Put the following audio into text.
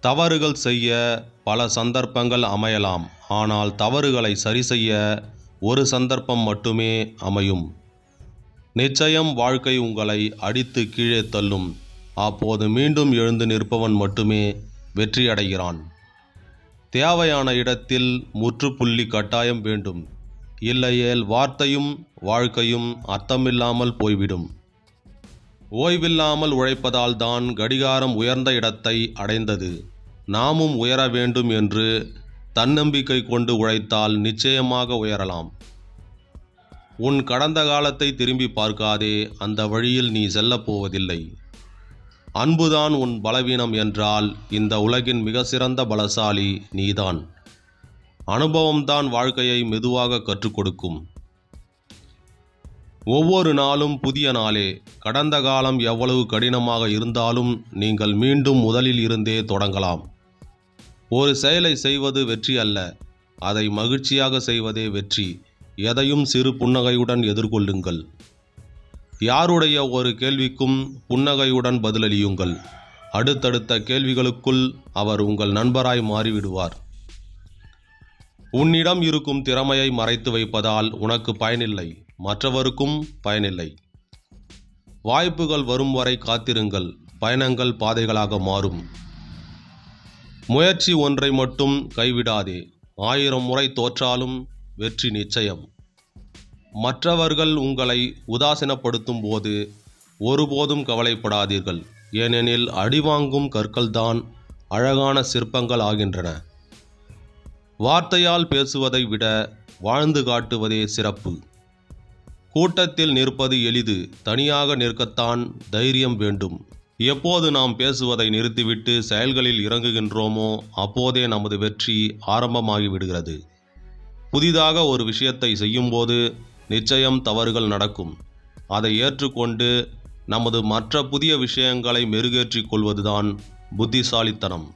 தவறுகள் செய்ய பல சந்தர்ப்பங்கள் அமையலாம். ஆனால் தவறுகளை சரி செய்ய ஒரு சந்தர்ப்பம் மட்டுமே அமையும். நிச்சயம் வாழ்க்கை உங்களை அடித்து கீழே தள்ளும். அப்போது மீண்டும் எழுந்து நிற்பவன் மட்டுமே வெற்றியடைகிறான் தேவையான இடத்தில் முற்றுப்புள்ளி கட்டாயம் வேண்டும். இல்லையேல் வார்த்தையும் வாழ்க்கையும் அர்த்தமில்லாமல் போய்விடும். ஓய்வில்லாமல் உழைப்பதால் தான் கடிகாரம் உயர்ந்த இடத்தை அடைந்தது. நாமும் உயர வேண்டும் என்று தன்னம்பிக்கை கொண்டு உழைத்தால் நிச்சயமாக உயரலாம். உன் கடந்த காலத்தை திரும்பி பார்க்காதே அந்த வழியில் நீ செல்லப் போவதில்லை. அன்புதான் உன் பலவீனம் என்றால் இந்த உலகின் மிக சிறந்த பலசாலி நீதான். அனுபவம்தான் வாழ்க்கையை மெதுவாக கற்றுக் கொடுக்கும். ஒவ்வொரு நாளும் புதிய நாளே. கடந்த காலம் எவ்வளவு கடினமாக இருந்தாலும் நீங்கள் மீண்டும் முதலில் இருந்தே தொடங்கலாம். ஒரு செயலை செய்வது வெற்றி அல்ல. அதை மகிழ்ச்சியாக செய்வதே வெற்றி. எதையும் சிறு புன்னகையுடன் எதிர்கொள்ளுங்கள். யாருடைய ஒரு கேள்விக்கும் புன்னகையுடன் பதிலளியுங்கள். அடுத்தடுத்த கேள்விகளுக்குள் அவர் உங்கள் நண்பராய் மாறிவிடுவார். உன்னிடம் இருக்கும் திறமையை மறைத்து வைப்பதால் உனக்கு பயனில்லை. மற்றவருக்கும் பயனில்லை. வாய்ப்புகள் வரும் வரை காத்திருங்கள். பயணங்கள் பாதைகளாக மாறும். முயற்சி ஒன்றை மட்டும் கைவிடாதே. ஆயிரம் முறை தோற்றாலும் வெற்றி நிச்சயம். மற்றவர்கள் உங்களை உதாசீனப்படுத்தும் போது ஒருபோதும் கவலைப்படாதீர்கள். ஏனெனில் அடிவாங்கும் கற்கள்தான் அழகான சிற்பங்கள் ஆகின்றன. வார்த்தையால் பேசுவதை விட வாழ்ந்து காட்டுவதே சிறப்பு. கூட்டத்தில் நிற்பது எளிது. தனியாக நிற்கத்தான் தைரியம் வேண்டும். எப்போது நாம் பேசுவதை நிறுத்திவிட்டு செயல்களில் இறங்குகின்றோமோ அப்போதே நமது வெற்றி ஆரம்பமாகிவிடுகிறது புதிதாக ஒரு விஷயத்தை செய்யும்போது நிச்சயம் தவறுகள் நடக்கும். அதை ஏற்றுக்கொண்டு நமது மற்ற புதிய விஷயங்களை மெருகேற்றிக் கொள்வதுதான் புத்திசாலித்தனம்.